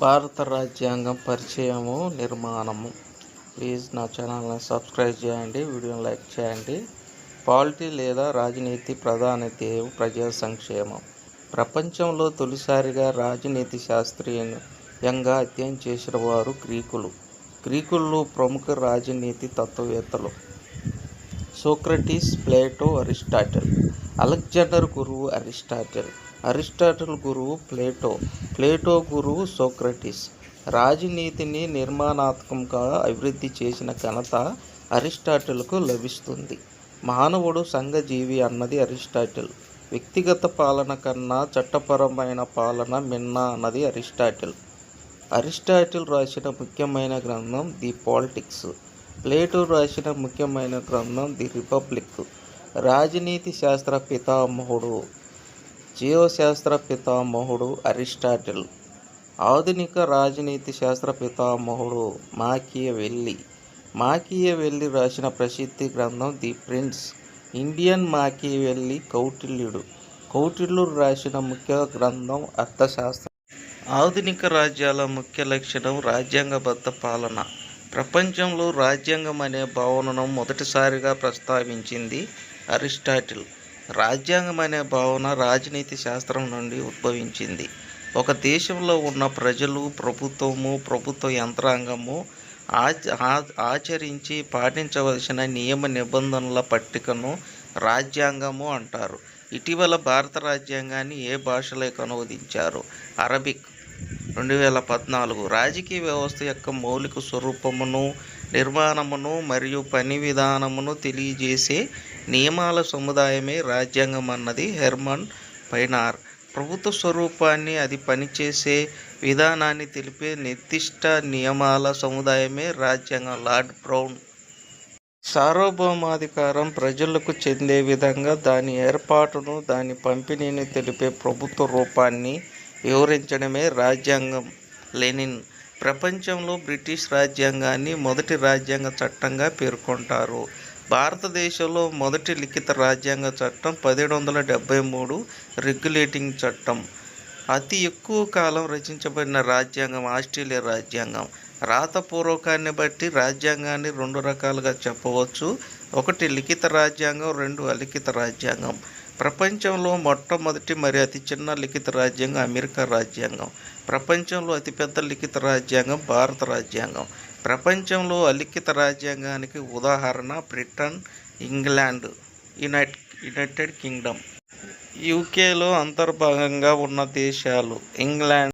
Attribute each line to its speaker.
Speaker 1: భారత రాజ్యాంగం పరిచయము నిర్మాణము. ప్లీజ్ నా ఛానల్ని సబ్స్క్రైబ్ చేయండి వీడియోని లైక్ చేయండి. పాలిటీ లేదా రాజనీతి ప్రధాన ధ్యేయం ప్రజా సంక్షేమం. ప్రపంచంలో తొలిసారిగా రాజనీతి శాస్త్రీయంగా అధ్యయనం చేసిన వారు గ్రీకులు. గ్రీకుల్లో ప్రముఖ రాజనీతి తత్వవేత్తలు సోక్రటీస్ ప్లేటో అరిస్టాటిల్ అలెగ్జాండర్ గురువు అరిస్టాటిల్. అరిస్టాటిల్ గురువు ప్లేటో ప్లేటో గురువు సోక్రటిస్. రాజనీతిని నిర్మాణాత్మకంగా అభివృద్ధి చేసిన ఘనత అరిస్టాటిల్కు లభిస్తుంది. మానవుడు సంఘజీవి అన్నది అరిస్టాటిల్. వ్యక్తిగత పాలన కన్నా చట్టపరమైన పాలన మిన్న అన్నది అరిస్టాటిల్. అరిస్టాటిల్ రాసిన ముఖ్యమైన గ్రంథం ది పాలిటిక్స్. ప్లేటో రాసిన ముఖ్యమైన గ్రంథం ది రిపబ్లిక్. రాజనీతి శాస్త్ర పితామహుడు. జీవశాస్త్ర పితామహుడు అరిస్టాటిల్. ఆధునిక రాజనీతి శాస్త్ర పితామహుడు మాకియవెల్లి. మాకియవెల్లి రాసిన ప్రసిద్ధి గ్రంథం ది ప్రిన్స్. ఇండియన్ మాకియవెల్లి కౌటిల్యుడు. కౌటిల్యుడు రాసిన ముఖ్య గ్రంథం అర్థశాస్త్రం. ఆధునిక రాజ్యాల ముఖ్య లక్షణం రాజ్యాంగబద్ధ పాలన. ప్రపంచంలో రాజ్యాంగం అనే భావనను మొదటిసారిగా ప్రస్తావించింది అరిస్టాటిల్. రాజ్యాంగం అనే భావన రాజనీతి శాస్త్రం నుండి ఉద్భవించింది. ఒక దేశంలో ఉన్న ప్రజలు ప్రభుత్వము ప్రభుత్వ యంత్రాంగము ఆచరించి పాటించవలసిన నియమ నిబంధనల పట్టికను రాజ్యాంగము అంటారు. ఇటీవల భారత రాజ్యాంగాన్ని ఏ భాషలోకి అనువదించారు అరబిక్ రెండు వేల పద్నాలుగు రాజకీయ వ్యవస్థ యొక్క మౌలిక స్వరూపమును నిర్మాణమును మరియు పని విధానమును తెలియజేసే నియమాల సముదాయమే రాజ్యాంగం అన్నది హెర్మన్ పైనార్. ప్రభుత్వ స్వరూపాన్ని అది పనిచేసే విధానాన్ని తెలిపే నిర్దిష్ట నియమాల సముదాయమే రాజ్యాంగం. లార్డ్ బ్రౌన్ సార్వభౌమాధికారం ప్రజలకు చెందే విధంగా దాని ఏర్పాటును దాని పంపిణీని తెలిపే ప్రభుత్వ రూపాన్ని వివరించడమే రాజ్యాంగం. లెనిన్ ప్రపంచంలో బ్రిటిష్ రాజ్యాంగాన్ని మొదటి రాజ్యాంగ చట్టంగా పేర్కొంటారు. భారతదేశంలో మొదటి లిఖిత రాజ్యాంగ చట్టం పదిహేడు వందల డెబ్భై మూడు రెగ్యులేటింగ్ చట్టం. అతి ఎక్కువ కాలం రచించబడిన రాజ్యాంగం ఆస్ట్రేలియా రాజ్యాంగం. రాతపూర్వకాన్ని బట్టి రాజ్యాంగాన్ని రెండు రకాలుగా చెప్పవచ్చు. ఒకటి లిఖిత రాజ్యాంగం రెండు అలిఖిత రాజ్యాంగం. ప్రపంచంలో మొట్టమొదటి మరి అతి చిన్న లిఖిత రాజ్యాంగం అమెరికా రాజ్యాంగం. ప్రపంచంలో అతిపెద్ద లిఖిత రాజ్యాంగం భారత రాజ్యాంగం. ప్రపంచంలో అలిఖిత రాజ్యాంగానికి ఉదాహరణ Britain England unite United Kingdom. యూకేలో అంతర్భాగంగా ఉన్న దేశాలు ఇంగ్లాండ్